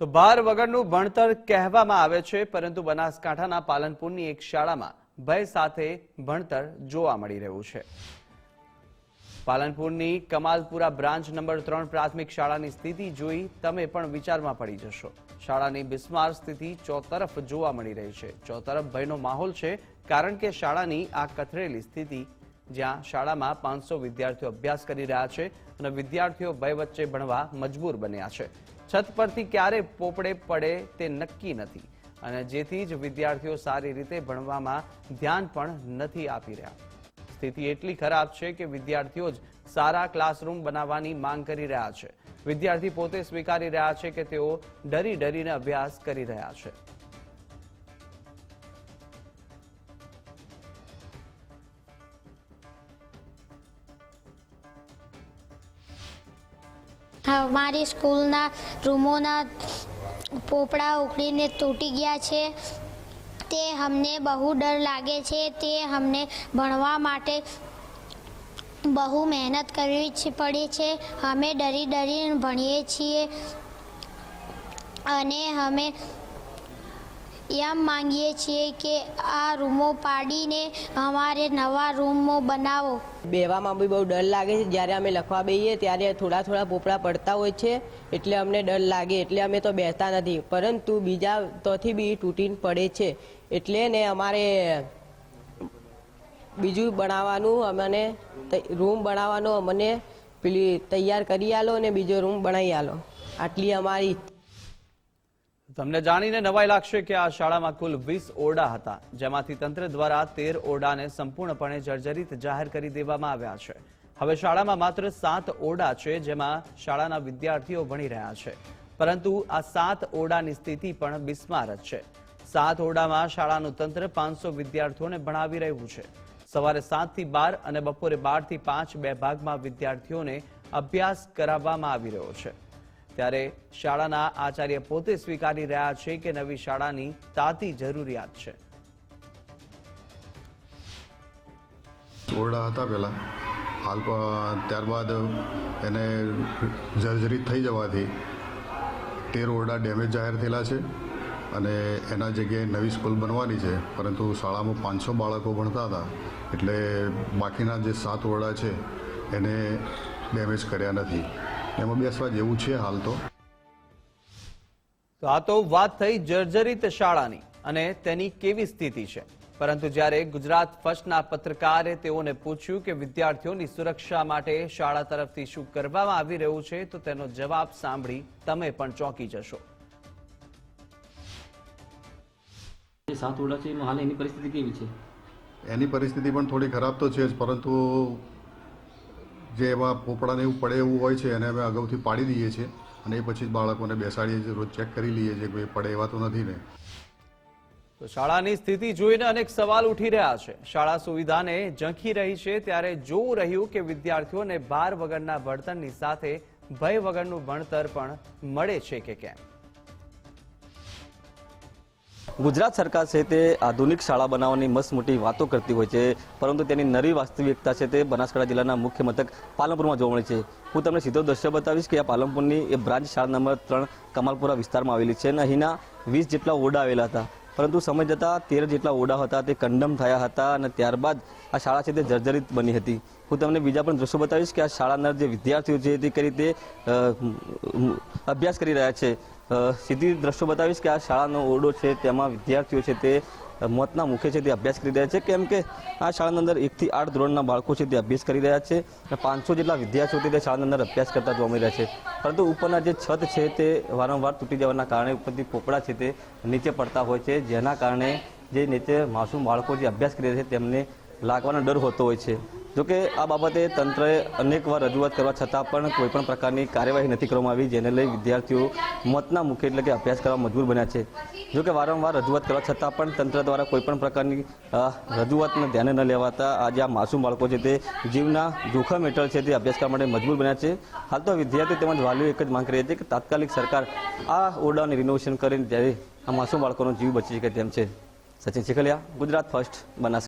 તો બાર વગરનું ભણતર કહેવામાં આવે છે, પરંતુ બનાસકાંઠાના પાલનપુરની એક શાળામાં ભય સાથે ભણતર જોવા મળી રહ્યું છે. પાલનપુરની કમાલપુરા બ્રાન્ચ નંબર ત્રણ પ્રાથમિક શાળાની સ્થિતિ જોઈ તમે પણ વિચારમાં પડી જશો. શાળાની બિસ્માર સ્થિતિ ચોતરફ જોવા મળી રહી છે. ચોતરફ ભયનો માહોલ છે, કારણ કે શાળાની આ કથળેલી સ્થિતિ જ્યાં શાળામાં પાંચસો વિદ્યાર્થીઓ અભ્યાસ કરી રહ્યા છે અને વિદ્યાર્થીઓ ભય વચ્ચે ભણવા મજબૂર બન્યા છે. છત પરથી ક્યારે પોપડે પડે તે નક્કી નથી અને જેથી જ વિદ્યાર્થીઓ સારી રીતે ભણવામાં ધ્યાન પણ નથી આપી રહ્યા. સ્થિતિ એટલી ખરાબ છે કે વિદ્યાર્થીઓ જ સારા ક્લાસરૂમ બનાવવાની માંગ કરી રહ્યા છે. વિદ્યાર્થી પોતે સ્વીકારી રહ્યા છે કે તેઓ ડરી ડરીને અભ્યાસ કરી રહ્યા છે. અમારી સ્કૂલના રૂમોના પોપડા ઉખડીને તૂટી ગયા છે. તે અમને બહુ ડર લાગે છે. તે અમને ભણવા માટે બહુ મહેનત કરવી પડે છે. અમે ડરી ડરીને ભણીએ છીએ અને અમે એમ માંગીએ છીએ કે આ રૂમો પાડીને અમારે નવા રૂમો બનાવો. બેવામાં બી બહુ ડર લાગે છે. જ્યારે અમે લખવા બેહીએ ત્યારે થોડા થોડા પોપડા પડતા હોય છે. એટલે અમને ડર લાગે. એટલે અમે તો બેસતા નથી. પરંતુ બીજા તોથી બી તૂટીને પડે છે. એટલે ને અમારે બીજું બનાવવાનું અમને રૂમ બનાવવાનો અમને પેલી તૈયાર કરી આલો અને બીજો રૂમ બનાવી આલો. આટલી અમારી તમને જાણીને નવાઈ લાગશે કે આ શાળામાં કુલ વીસ ઓરડા હતા. જેમાંથી તંત્ર દ્વારા તેર ઓરડાને સંપૂર્ણપણે જર્જરિત જાહેર કરી દેવામાં આવ્યા છે. હવે શાળામાં માત્ર સાત ઓરડા છે જેમાં શાળાના વિદ્યાર્થીઓ ભણી રહ્યા છે. પરંતુ આ સાત ઓરડાની સ્થિતિ પણ બિસ્માર જ છે. સાત ઓરડામાં શાળાનું તંત્ર પાંચસો વિદ્યાર્થીઓને ભણાવી રહ્યું છે. સવારે સાતથી બાર અને બપોરે બારથી પાંચ બે ભાગમાં વિદ્યાર્થીઓને અભ્યાસ કરાવવામાં આવી રહ્યો છે. ત્યારે શાળાના આચાર્ય પોતે સ્વીકારી રહ્યા છે કે નવી શાળાની તાતી જરૂરિયાત છે. ઓરડા હતા પહેલાં. હાલ ત્યારબાદ એને જર્જરિત થઈ જવાથી તેર ઓરડા ડેમેજ જાહેર થયેલા છે અને એના જગ્યાએ નવી સ્કૂલ બનવાની છે. પરંતુ શાળામાં પાંચસો બાળકો ભણતા હતા. એટલે બાકીના જે સાત ઓરડા છે એને ડેમેજ કર્યા નથી. એમાં બેસવા જેવું છે હાલ તો. તો આ તો વાત થઈ જર્જરિત શાળાની અને તેની કેવી સ્થિતિ છે? પરંતુ જ્યારે ગુજરાત ફર્સ્ટના પત્રકારે તેઓને પૂછ્યું કે વિદ્યાર્થીઓની સુરક્ષા માટે શાળા તરફથી શું કરવામાં આવી રહ્યું છે તો તેનો જવાબ સાંભળી તમે પણ ચોંકી જશો. સાત ઓરડા છે હાલ એની પરિસ્થિતિ કેવી છે? એની પરિસ્થિતિ પણ થોડી ખરાબ તો છે જ પરંતુ જે એવા પોપડાને એવું પડે એવું હોય છે એને અમે અગાઉથી પાડી દઈએ છીએ અને એ પછી જ બાળકોને બેસાડીએ છીએ, રોજ ચેક કરી લઈએ છીએ કે પડે એવા તો નથી ને. તો શાળાની સ્થિતિ જોઈને અનેક સવાલ ઉઠી રહ્યા છે. શાળા સુવિધાને ઝંખી રહી છે ત્યારે જોવું રહ્યું કે વિદ્યાર્થીઓને ભાર વગરના ભણતરની સાથે ભય વગરનું ભણતર પણ મળે છે કે કેમ? ગુજરાત સરકાર છે તે આધુનિક શાળા બનાવવાની મસ્ત મોટી વાતો કરતી હોય છે, પરંતુ તેની નરી વાસ્તવિકતા છે તે બનાસકાંઠા જિલ્લાના મુખ્ય મથક પાલનપુરમાં જોવા મળે છે. હું તમને સીધો દ્રશ્ય બતાવીશ કે આ પાલનપુરની એ બ્રાન્ચ શાળા નંબર ત્રણ કમાલપુરા વિસ્તારમાં આવેલી છે અને અહીંના વીસ જેટલા ઓરડા આવેલા હતા. પરંતુ સમય જતાં તેર જેટલા ઓરડા હતા, તે કંડમ થયા હતા અને ત્યારબાદ આ શાળા છે તે જર્જરિત બની હતી. હું તમને બીજા પણ દ્રશ્યો બતાવીશ કે આ શાળાના જે વિદ્યાર્થીઓ છે તે રીતે અભ્યાસ કરી રહ્યા છે. સીધી દ્રશ્યો બતાવીશ કે આ શાળાનો ઓરડો છે, તેમાં વિદ્યાર્થીઓ છે તે મોતના મુખે છે તે અભ્યાસ કરી રહ્યા છે. કેમ કે આ શાળાની અંદર એકથી આઠ ધોરણના બાળકો છે તે અભ્યાસ કરી રહ્યા છે અને પાંચસો જેટલા વિદ્યાર્થીઓ તે શાળાની અંદર અભ્યાસ કરતા જોવા મળી રહ્યા છે. પરંતુ ઉપરના જે છત છે તે વારંવાર તૂટી જવાના કારણે ઉપરથી પોપડા છે તે નીચે પડતા હોય છે. જેના કારણે જે નીચે માસૂમ બાળકો જે અભ્યાસ કરી રહ્યા છે તેમને લાગવાનો ડર હોતો હોય છે. જોકે આ બાબતે તંત્રએ અનેકવાર રજૂઆત કરવા છતાં પણ કોઈપણ પ્રકારની કાર્યવાહી નથી કરવામાં આવી, જેને લઈ વિદ્યાર્થીઓ મોતના મુખે એટલે કે અભ્યાસ કરવા મજબૂર બન્યા છે. જોકે વારંવાર રજૂઆત કરવા છતાં પણ તંત્ર દ્વારા કોઈપણ પ્રકારની રજૂઆતને ધ્યાને ન લેવાતા આજે આ માસૂમ બાળકો છે તે જીવના જોખમ હેઠળ છે તે અભ્યાસ કરવા માટે મજબૂર બન્યા છે. હાલ તો વિદ્યાર્થીઓ તેમજ વાલીઓ એક જ માંગ કરી હતી કે તાત્કાલિક સરકાર આ ઓરડાને રિનોવેશન કરીને ત્યારે આ માસૂમ બાળકોનો જીવ બચી શકે તેમ છે. સચિન શીખલિયા, ગુજરાત ફર્સ્ટ બનાસ